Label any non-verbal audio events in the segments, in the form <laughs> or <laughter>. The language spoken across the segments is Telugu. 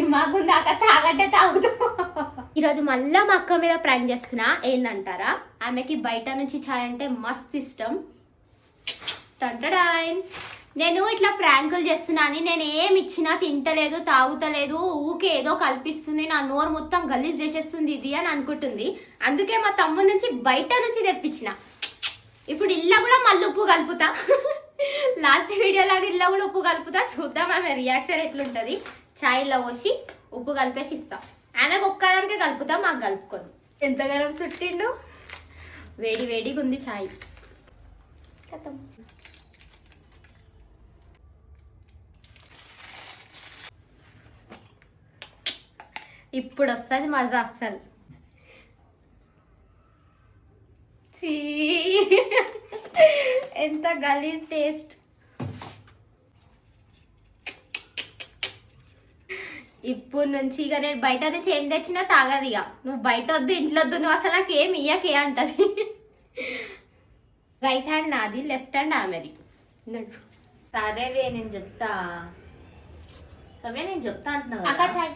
దిమాగుందాక తాగట్టే తాగుతూ. ఈరోజు మళ్ళా మా అక్క మీద ప్రాంక్ చేస్తున్నా. ఏందంటారా? ఆమెకి బయట నుంచి ఛాయ్ అంటే మస్త్ ఇష్టం. టంటడాయన్ నేను ఇట్లా ప్రాంకులు చేస్తున్నా అని నేను ఏం ఇచ్చినా తింటలేదు తాగుతలేదు ఊకే ఏదో కల్పిస్తుంది నా నోరు మొత్తం గలీజ్ చేసేస్తుంది ఇది అని అనుకుంటుంది. అందుకే మా తమ్ముడి నుంచి బయట నుంచి తెప్పించిన. ఇప్పుడు ఇల్లా కూడా మళ్ళీ ఉప్పు కలుపుతా. <laughs> లాస్ట్ వీడియో లాగా కూడా ఉప్పు కలుపుతా. చూద్దాం ఆమె రియాక్షన్ ఎట్లుంటది. ఛాయ్లో పోసి ఉప్పు కలిపేసి ఇస్తాం. ఆమెకు ఒక్కదానికే కలుపుతా మాకు కలుపుకోదు. ఎంతగానో చుట్టిండు? వేడి వేడిగా ఉంది ఛాయ్ కథం ఇప్పుడు వస్తుంది మజా అస్సలు. ఎంత గలీజ్ టేస్ట్. ఇప్పుడు నుంచి ఇక నేను బయట నుంచి ఏం తెచ్చినా తాగదు ఇక. నువ్వు బయట వద్దు ఇంట్లో వద్దు నువ్వు అసలు నాకు ఏం ఇయ్యకే అంటది. రైట్ హ్యాండ్ నాది లెఫ్ట్ హ్యాండ్ ఆమెది. సరేవే నేను చెప్తా. సమయ నేను చెప్తా అంటున్నా అక్క. చాయ్.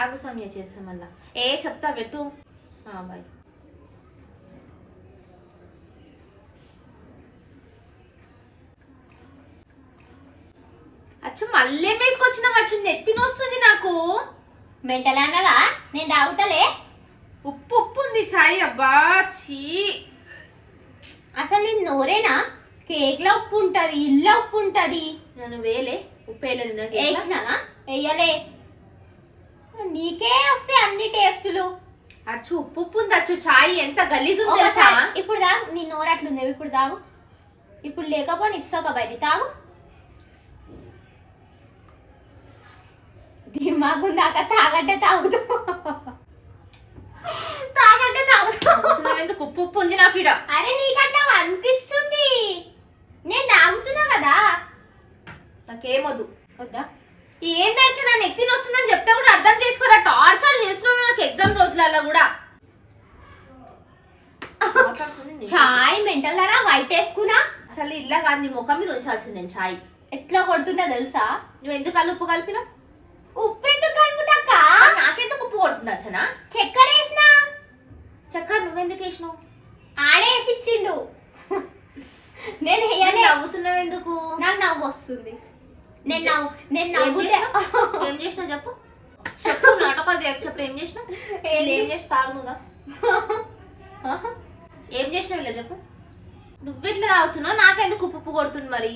ఆగు సమయ చేసా మళ్ళా. ఏ చెప్తా పెట్టు. బాయ్ అచ్చు మళ్ళీ వేసుకొచ్చినావు అచ్చు నెత్తినొస్తుంది నాకు. మెంటల్ అన్నదా నేను తాగుతలే. ఉప్పు ఉప్పు ఉంది చాయ్ అబ్బా చీ. అసలు నేను నోరేనా? కేక్లో ఉప్పు ఉంటది ఇల్లు ఉప్పు ఉంటది. నన్ను వేలే ఉప్పు? వేసినానా? వెయ్యలే నీకే వస్తాయి అన్ని టేస్టులు. అచ్చు ఉప్పు ఉప్పు ఉంది అచ్చు చాయ్ ఎంత గలీజ్ ఇప్పుడు తాగు నీ నోరు అట్లుంది ఇప్పుడు తాగు. ఇప్పుడు లేకపోతే ఇస్తావు బయట తాగు. దిమాగుందాక తాగట్టే తాగుతూ. తాగట్టే తాగుతూ. ఎందుకు? ఉప్పు ఉప్పు ఉంది నాకు ఇడ అరే నీకట్లా అనిపిస్తుంది. నేను తాగుతున్నా కదా. నాకేమొద్దు. వద్దా? ఏం తెలిసి? నా నెత్తిని వస్తుందని చెప్తే కూడా అర్థం చేసుకోరా. టార్చర్ చేస్తున్నావు నాకు ఎగ్జామ్ రోజులలో కూడా. చాయ్ మెంటల్ ధర వైట్ వేసుకున్నా? అసలు ఇల్లా కాదు నీ ముఖం మీద ఉంచాల్సింది నేను చాయ్ ఎట్లా కొడుతుంటా తెలుసా? నువ్వు ఎందుకు ఉప్పు కలిపినా ఉప్పు ఎందుకు కలుపుతాక కొడుతుంది అచ్చనా చక్కెర వేసినా చక్కర నువ్వెందుకు వేసినావు ఆడేసి ఇచ్చిండు నేను వేయలే. నవ్వుతున్నావు ఎందుకు నాకు నవ్వు వస్తుంది నేను నవ్వు నేను నవ్వుతే? ఏం చేసినావు చెప్పు. చెప్పు నాటకాలు చెప్పు ఏం చేసినావు? ఏం చేసి తాగు నువ్వుగా ఏం చేసినావు ఇలా చెప్పు? నువ్వెట్లా తాగుతున్నావు? నాకెందుకు ఉప్పు కొడుతుంది మరి?